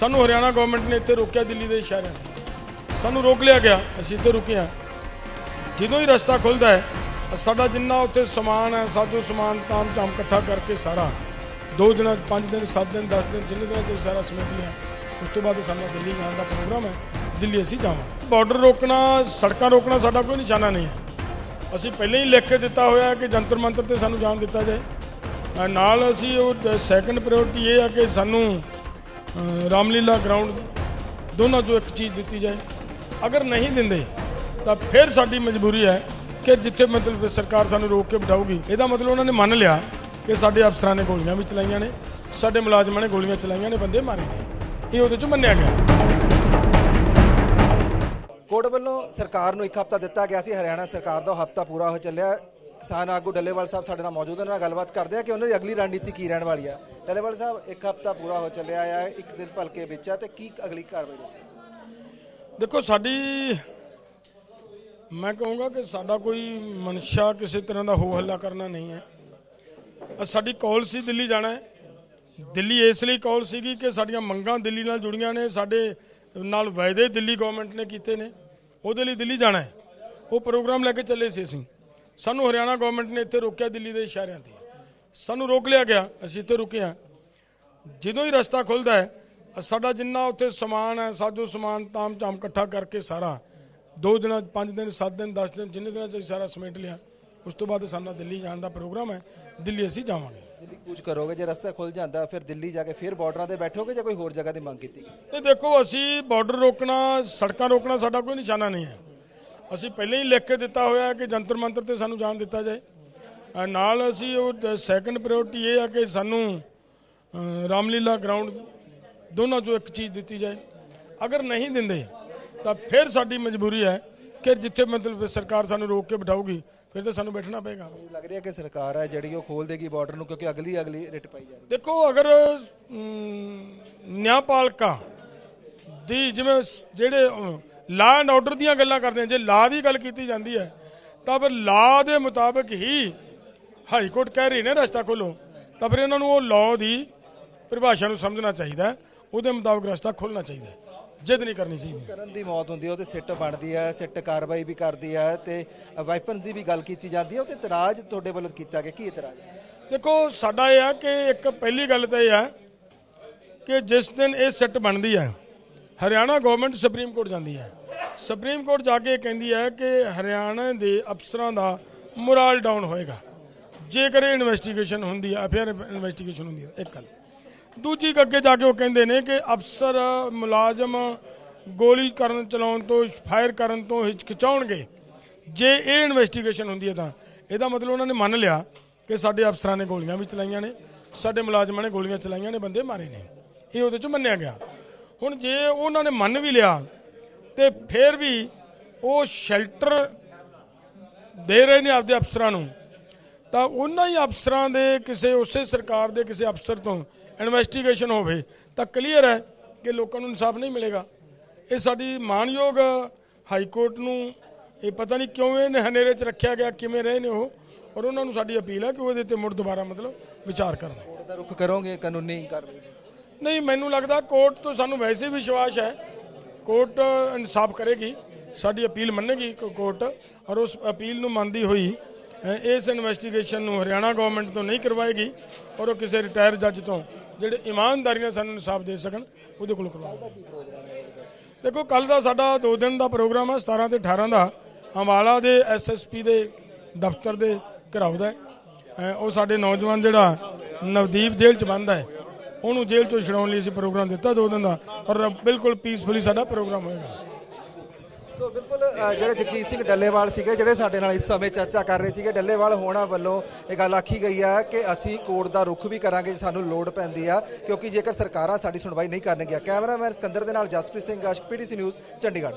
ਸਾਨੂੰ ਹਰਿਆਣਾ ਗਵਰਨਮੈਂਟ ਨੇ ਇੱਥੇ ਰੋਕਿਆ ਦਿੱਲੀ ਦੇ ਸ਼ਹਿਰਾਂ। 'ਤੇ ਸਾਨੂੰ ਰੋਕ ਲਿਆ ਗਿਆ, ਅਸੀਂ ਇੱਥੇ ਰੁਕੇ ਹਾਂ। ਜਦੋਂ ਹੀ ਰਸਤਾ ਖੁੱਲਦਾ ਹੈ ਸਾਡਾ ਜਿੰਨਾ ਉੱਥੇ ਸਮਾਨ ਹੈ, ਸਾਜੋ ਸਮਾਨ ਤਾਮ ਝਾਮ ਇਕੱਠਾ ਕਰਕੇ ਸਾਰਾ। ਦੋ ਦਿਨਾਂ, ਪੰਜ ਦਿਨ, ਸੱਤ ਦਿਨ 10 ਦਿਨ, ਜਿੰਨੇ ਦਿਨਾਂ ਚ ਅਸੀਂ ਸਾਰਾ ਸਮੇਟ ਲਿਆ ਉਸ ਤੋਂ ਬਾਅਦ ਸਾਡਾ ਦਿੱਲੀ ਜਾਣ ਦਾ ਪ੍ਰੋਗਰਾਮ ਹੈ। ਦਿੱਲੀ ਅਸੀਂ ਜਾਵਾਂਗੇ। ਬਾਰਡਰ ਰੋਕਣਾ, ਸੜਕਾਂ ਰੋਕਣਾ ਸਾਡਾ ਕੋਈ ਨਿਸ਼ਾਨਾ ਨਹੀਂ ਹੈ। ਅਸੀਂ ਪਹਿਲਾਂ ਹੀ ਲਿਖ ਕੇ ਦਿੱਤਾ ਹੋਇਆ ਹੈ ਕਿ ਜੰਤਰ ਮੰਤਰ ਤੇ ਸਾਨੂੰ ਜਾਣ ਦਿੱਤਾ ਜਾਏ। ਨਾਲ ਅਸੀਂ ਉਹ ਸੈਕੰਡ ਪ੍ਰਾਇੋਰਟੀ ਇਹ ਆ ਕਿ ਸਾਨੂੰ ਰਾਮਲੀਲਾ ਗਰਾਊਂਡ ਦੋਨਾਂ ਚੋਂ ਇੱਕ ਚੀਜ਼ ਦਿੱਤੀ ਜਾਏ। ਅਗਰ ਨਹੀਂ ਦਿੰਦੇ, ਤਾਂ ਫਿਰ ਸਾਡੀ ਮਜਬੂਰੀ ਹੈ ਕਿ ਜਿੱਥੇ ਮਤਲਬ ਸਰਕਾਰ ਸਾਨੂੰ ਰੋਕ ਕੇ ਬਿਠਾਊਗੀ, ਇਹਦਾ ਮਤਲਬ ਉਹਨਾਂ ਨੇ ਮੰਨ ਲਿਆ ਕਿ ਸਾਡੇ ਅਫਸਰਾਂ ਨੇ ਗੋਲੀਆਂ ਵੀ ਚਲਾਈਆਂ ਨੇ, ਸਾਡੇ ਮੁਲਾਜ਼ਮਾਂ ਨੇ ਗੋਲੀਆਂ ਚਲਾਈਆਂ ਨੇ, ਬੰਦੇ ਮਾਰੇ ਨੇ। ਇਹ ਉਹਦੇ ਚ ਮੰਨਿਆ ਗਿਆ। ਕੋਰਟ ਵੱਲੋਂ ਸਰਕਾਰ ਨੂੰ ਇੱਕ ਹਫ਼ਤਾ ਦਿੱਤਾ ਗਿਆ ਸੀ, ਹਰਿਆਣਾ ਸਰਕਾਰ ਦਾ ਹਫ਼ਤਾ ਪੂਰਾ ਹੋ ਚੱਲਿਆ। ਕਿਸਾਨ ਆਗੂ ਡੱਲੇਵਾਲ ਸਾਹਿਬ ਸਾਡੇ ਨਾਲ ਮੌਜੂਦ ਨੇ ਨਾਲ ਗੱਲਬਾਤ ਕਰਦੇ ਆ ਕਿ ਉਹਨਾਂ ਦੀ ਅਗਲੀ ਰਣਨੀਤੀ ਕੀ ਰਹਿਣ ਵਾਲੀ ਆ। ਡੱਲੇਵਾਲ ਸਾਹਿਬ, ਇੱਕ ਹਫ਼ਤਾ ਪੂਰਾ ਹੋ ਚੱਲਿਆ ਆ, ਇੱਕ ਦਿਨ ਭਲਕੇ ਵਿੱਚ ਆ, ਤੇ ਕੀ ਅਗਲੀ ਕਾਰਵਾਈ ਹੋਵੇਗੀ ਦੇਖੋ, ਸਾਡੀ, ਮੈਂ ਕਹੂੰਗਾ ਕਿ ਸਾਡਾ ਕੋਈ ਮਨਸ਼ਾ ਕਿਸੇ ਤਰ੍ਹਾਂ ਦਾ ਹੋ ਹੱਲਾ ਕਰਨਾ ਨਹੀਂ ਹੈ। ਸਾਡੀ ਕਾਲ ਸੀ ਦਿੱਲੀ ਜਾਣਾ ਹੈ। ਦਿੱਲੀ ਇਸ ਲਈ ਕਾਲ ਸੀਗੀ ਕਿ ਸਾਡੀਆਂ ਮੰਗਾਂ ਦਿੱਲੀ ਨਾਲ ਜੁੜੀਆਂ ਨੇ, ਸਾਡੇ ਨਾਲ ਵਾਅਦੇ ਦਿੱਲੀ ਗਵਰਨਮੈਂਟ ਨੇ ਕੀਤੇ ਨੇ। ਉਹਦੇ ਲਈ ਦਿੱਲੀ ਜਾਣਾ ਹੈ। ਉਹ ਪ੍ਰੋਗਰਾਮ ਲੈ ਕੇ ਚੱਲੇ ਸੀ ਅਸੀਂ। ਸਾਨੂੰ ਹਰਿਆਣਾ ਗਵਰਨਮੈਂਟ ਨੇ ਇੱਥੇ ਰੋਕਿਆ ਦਿੱਲੀ ਦੇ ਸ਼ਹਿਰਾਂ ਤੇ। ਸਾਨੂੰ ਰੋਕ ਲਿਆ ਗਿਆ ਅਸੀਂ ਇੱਥੇ ਰੁਕੇ ਹਾਂ। ਜਦੋਂ ਹੀ ਰਸਤਾ ਖੁੱਲਦਾ ਹੈ ਸਾਡਾ ਜਿੰਨਾ ਉੱਥੇ ਸਮਾਨ ਹੈ ਸਾਜੋ ਸਮਾਨ ਤਾਮ ਝਾਮ ਇਕੱਠਾ ਕਰਕੇ ਸਾਰਾ ਦੋ ਦਿਨਾਂ ਪੰਜ ਦਿਨ 7 ਦਿਨ 10 ਦਿਨ ਜਿੰਨੇ ਦਿਨਾਂ ਚ ਅਸੀਂ ਸਾਰਾ ਸਮੇਟ ਲਿਆ ਉਸ ਤੋਂ ਬਾਅਦ ਸਾਡਾ ਦਿੱਲੀ ਜਾਣ ਦਾ ਪ੍ਰੋਗਰਾਮ ਹੈ ਦਿੱਲੀ ਅਸੀਂ ਜਾਵਾਂਗੇ। ਦਿੱਲੀ ਕੂਚ ਕਰੋਗੇ ਜੇ ਰਸਤਾ ਖੁੱਲ ਜਾਂਦਾ ਫਿਰ ਦਿੱਲੀ ਜਾ ਕੇ ਫਿਰ ਬਾਰਡਰਾਂ ਤੇ ਬੈਠੋਗੇ ਜਾਂ ਕੋਈ ਹੋਰ ਜਗ੍ਹਾ ਦੀ ਮੰਗ ਕੀਤੀ? ਤੇ ਦੇਖੋ ਅਸੀਂ ਬਾਰਡਰ ਰੋਕਣਾ ਸੜਕਾਂ ਰੋਕਣਾ ਸਾਡਾ ਕੋਈ ਨਿਸ਼ਾਨਾ ਨਹੀਂ ਹੈ। ਅਸੀਂ ਪਹਿਲਾਂ ਹੀ ਲਿਖ ਕੇ ਦਿੱਤਾ ਹੋਇਆ ਹੈ ਕਿ ਜੰਤਰ ਮੰਤਰ ਤੇ ਸਾਨੂੰ ਜਾਣ ਦਿੱਤਾ ਜਾਏ। ਨਾਲ ਅਸੀਂ ਉਹ ਸੈਕੰਡ ਪ੍ਰਾਇੋਰਟੀ ਇਹ ਹੈ ਕਿ ਸਾਨੂੰ ਰਾਮਲੀਲਾ ਗਰਾਊਂਡ ਦੋਨਾਂ ਚੋਂ ਇੱਕ ਚੀਜ਼ ਦਿੱਤੀ ਜਾਏ। ਅਗਰ ਨਹੀਂ ਦਿੰਦੇ ਤਾਂ ਫਿਰ ਸਾਡੀ ਮਜਬੂਰੀ ਹੈ ਕਿ ਜਿੱਥੇ ਮਤਲਬ ਸਰਕਾਰ ਸਾਨੂੰ ਰੋਕ ਕੇ ਬਿਠਾਊਗੀ ਫਿਰ ਤਾਂ ਸਾਨੂੰ ਬੈਠਣਾ ਪਏਗਾ। ਲੱਗ ਰਿਹਾ ਕਿ ਸਰਕਾਰ ਹੈ ਜਿਹੜੀ ਉਹ ਖੋਲ ਦੇਗੀ ਬਾਰਡਰ ਨੂੰ ਕਿਉਂਕਿ ਅਗਲੀ ਅਗਲੀ ਰਿਟ ਪਾਈ ਜਾ ਰਹੀ ਦੇਖੋ ਅਗਰ ਨਿਆਂਪਾਲਕਾ ਦੀ ਜਿਵੇਂ ਜਿਹੜੇ ਲਾ ਐਂਡ ਆਰਡਰ ਦੀਆਂ ਗੱਲਾਂ ਕਰਦੇ ਆ। ਜੇ ਲਾ ਦੀ ਗੱਲ ਕੀਤੀ ਜਾਂਦੀ ਹੈ ਤਾਂ ਫਿਰ ਲਾ ਦੇ ਮੁਤਾਬਕ ਹੀ ਹਾਈ ਕੋਰਟ ਕਹਿ ਰਹੀ ਨੇ ਰਸਤਾ ਖੋਲੋ। ਤਾਂ ਫਿਰ ਇਹਨਾਂ ਨੂੰ ਉਹ ਲਾਅ ਦੀ ਪਰਿਭਾਸ਼ਾ ਨੂੰ ਸਮਝਣਾ ਚਾਹੀਦਾ ਹੈ। ਉਹਦੇ ਮੁਤਾਬਕ ਰਸਤਾ ਖੋਲਣਾ ਚਾਹੀਦਾ ਹੈ। ਜਿੱਦ ਨਹੀਂ ਕਰਨੀ ਚਾਹੀਦੀ। ਕਰਨ ਦੀ ਮੌਤ ਹੁੰਦੀ ਹੈ ਉਹ ਤੇ ਸਿੱਟ ਬਣਦੀ ਹੈ ਸਿੱਟ ਕਾਰਵਾਈ ਵੀ ਕਰਦੀ ਹੈ ਤੇ ਵਾਈਪਨਸ ਦੀ ਵੀ ਗੱਲ ਕੀਤੀ ਜਾਂਦੀ ਹੈ। ਉਹ ਤੇ ਇਤਰਾਜ਼ ਤੁਹਾਡੇ ਵੱਲੋਂ ਕੀਤਾ ਗਿਆ। ਕੀ ਇਤਰਾਜ਼? ਹੈ ਦੇਖੋ ਸਾਡਾ ਇਹ ਹੈ ਕਿ ਇੱਕ ਪਹਿਲੀ ਗੱਲ ਤਾਂ ਇਹ ਹੈ ਕਿ ਜਿਸ ਦਿਨ ਇਹ ਸਿੱਟ ਬਣਦੀ ਹੈ ਹਰਿਆਣਾ ਗਵਰਨਮੈਂਟ ਸੁਪਰੀਮ ਕੋਰਟ ਜਾਂਦੀ ਹੈ। ਸੁਪਰੀਮ ਕੋਰਟ ਜਾ ਕੇ ਕਹਿੰਦੀ ਹੈ ਕਿ ਹਰਿਆਣਾ ਦੇ ਅਫਸਰਾਂ ਦਾ ਮੋਰਲ ਡਾਊਨ ਹੋਏਗਾ। ਜੇਕਰ ਇਹ ਇਨਵੈਸਟੀਗੇਸ਼ਨ ਹੁੰਦੀ ਹੈ, ਫਿਰ ਇਨਵੈਸਟੀਗੇਸ਼ਨ ਹੁੰਦੀ ਹੈ, ਇੱਕ ਗੱਲ। ਦੂਜੀ ਅੱਗੇ ਜਾ ਕੇ ਉਹ ਕਹਿੰਦੇ ਨੇ ਕਿ ਅਫਸਰ ਮੁਲਾਜ਼ਮ ਗੋਲੀ ਕਰਨ, ਚਲਾਉਣ ਤੋਂ, ਫਾਇਰ ਕਰਨ ਤੋਂ ਹਿਚਕਿਚਾਉਣਗੇ। ਜੇ ਇਹ ਇਨਵੈਸਟੀਗੇਸ਼ਨ ਹੁੰਦੀ ਹੈ ਤਾਂ ਇਹਦਾ ਮਤਲਬ ਉਹਨਾਂ ਨੇ ਮੰਨ ਲਿਆ ਕਿ ਸਾਡੇ ਅਫਸਰਾਂ ਨੇ ਗੋਲੀਆਂ ਵੀ ਚਲਾਈਆਂ ਨੇ, ਸਾਡੇ ਮੁਲਾਜ਼ਮਾਂ ਨੇ ਗੋਲੀਆਂ ਚਲਾਈਆਂ ਨੇ, ਬੰਦੇ ਮਾਰੇ ਨੇ। ਇਹ ਉਹਦੇ ਚ ਮੰਨਿਆ ਗਿਆ। ਹੁਣ ਜੇ ਉਹਨਾਂ ਨੇ ਮੰਨ ਵੀ ਲਿਆ ਤੇ ਫਿਰ ਵੀ ਉਹ ਸ਼ੈਲਟਰ ਦੇ ਰਹੇ ਨੇ ਆਪਦੇ ਅਫਸਰਾਂ ਨੂੰ, ਤਾਂ ਉਹਨਾਂ ਹੀ ਅਫਸਰਾਂ ਦੇ ਕਿਸੇ ਉਸੇ ਸਰਕਾਰ ਦੇ ਕਿਸੇ ਅਫਸਰ ਤੋਂ ਇਨਵੈਸਟੀਗੇਸ਼ਨ ਹੋਵੇ, ਤਾਂ ਕਲੀਅਰ ਹੈ ਕਿ ਲੋਕਾਂ ਨੂੰ ਇਨਸਾਫ ਨਹੀਂ ਮਿਲੇਗਾ। ਇਹ ਸਾਡੀ ਮਾਨਯੋਗ ਹਾਈ ਕੋਰਟ ਨੂੰ ਇਹ ਪਤਾ ਨਹੀਂ ਕਿਉਂ ਇਹ ਹਨੇਰੇ 'ਚ ਰੱਖਿਆ ਗਿਆ, ਕਿਵੇਂ ਰਹੇ ਨੇ ਉਹ, ਔਰ ਉਹਨਾਂ ਨੂੰ ਸਾਡੀ ਅਪੀਲ ਹੈ ਕਿ ਉਹਦੇ ਤੇ ਮੁੜ ਦੁਬਾਰਾ ਮਤਲਬ ਵਿਚਾਰ ਕਰਨ। ਦਾ ਰੁਖ ਕਰੋਗੇ ਕਾਨੂੰਨੀ ਕਾਰਵਾਈ? ਨਹੀਂ, ਮੈਨੂੰ ਲੱਗਦਾ ਕੋਰਟ ਤੋਂ ਸਾਨੂੰ ਵੈਸੇ ਵੀ ਵਿਸ਼ਵਾਸ ਹੈ। ਕੋਰਟ ਇਨਸਾਫ ਕਰੇਗੀ, ਸਾਡੀ ਅਪੀਲ ਮੰਨੇਗੀ ਕੋਰਟ। ਔਰ ਉਸ ਅਪੀਲ ਨੂੰ ਮੰਨਦੀ ਹੋਈ ਇਸ ਇਨਵੈਸਟੀਗੇਸ਼ਨ ਨੂੰ ਹਰਿਆਣਾ ਗਵਰਨਮੈਂਟ ਤੋਂ ਨਹੀਂ ਕਰਵਾਏਗੀ ਔਰ ਉਹ ਕਿਸੇ ਰਿਟਾਇਰ ਜੱਜ ਤੋਂ, ਜਿਹੜੇ ਇਮਾਨਦਾਰੀ ਨਾਲ ਸਾਨੂੰ ਇਨਸਾਫ ਦੇ ਸਕਣ, ਉਹਦੇ ਕੋਲ ਕਰਵਾਏਗੀ ਦੇਖੋ ਕੱਲ ਦਾ ਸਾਡਾ 2 ਦਿਨ ਦਾ ਪ੍ਰੋਗਰਾਮ ਹੈ 17 ਤੇ 18 ਦਾ। ਅੰਬਾਲਾ ਦੇ ਐਸਐਸਪੀ ਦੇ ਦਫ਼ਤਰ ਦੇ ਘਰਾਓ ਦਾ ਹੈ। ਉਹ ਸਾਡੇ ਨੌਜਵਾਨ ਜਿਹੜਾ ਨਵਦੀਪ ਜੇਲ੍ਹ ਚ ਬੰਦ ਹੈ ਉਹਨੂੰ ਜੇਲ੍ਹ ਤੋਂ ਛਡਾਉਣ ਲਈ ਅਸੀਂ ਪ੍ਰੋਗਰਾਮ ਦਿੱਤਾ 2 ਦਿਨ ਦਾ ਔਰ ਬਿਲਕੁਲ ਪੀਸਫੁਲੀ ਸਾਡਾ ਪ੍ਰੋਗਰਾਮ ਹੋਏਗਾ। ਸੋ ਬਿਲਕੁਲ ਅ, ਜਿਹੜੇ ਜਗਜੀਤ ਸਿੰਘ ਡੱਲੇਵਾਲ ਸੀਗੇ ਜਿਹੜੇ ਸਾਡੇ ਨਾਲ ਇਸ ਸਮੇਂ ਚਰਚਾ ਕਰ ਰਹੇ ਸੀਗੇ ਡੱਲੇਵਾਲ ਹੋਣਾ ਵੱਲੋਂ ਇਹ ਗੱਲ ਆਖੀ ਗਈ ਹੈ ਕਿ ਅਸੀਂ ਕੋਰਟ ਦਾ ਰੁਖ ਵੀ ਕਰਾਂਗੇ ਜੇ ਸਾਨੂੰ ਲੋੜ ਪੈਂਦੀ ਆ ਕਿਉਂਕਿ ਜੇਕਰ ਸਰਕਾਰਾਂ ਸਾਡੀ ਸੁਣਵਾਈ ਨਹੀਂ ਕਰਨਗੀਆਂ। ਕੈਮਰਾਮੈਨ ਸਿਕੰਦਰ ਦੇ ਨਾਲ ਜਸਪ੍ਰੀਤ ਸਿੰਘ ਆਸ਼ਕ ਪੀਟੀਸੀ ਨਿਊਜ਼ ਚੰਡੀਗੜ੍ਹ।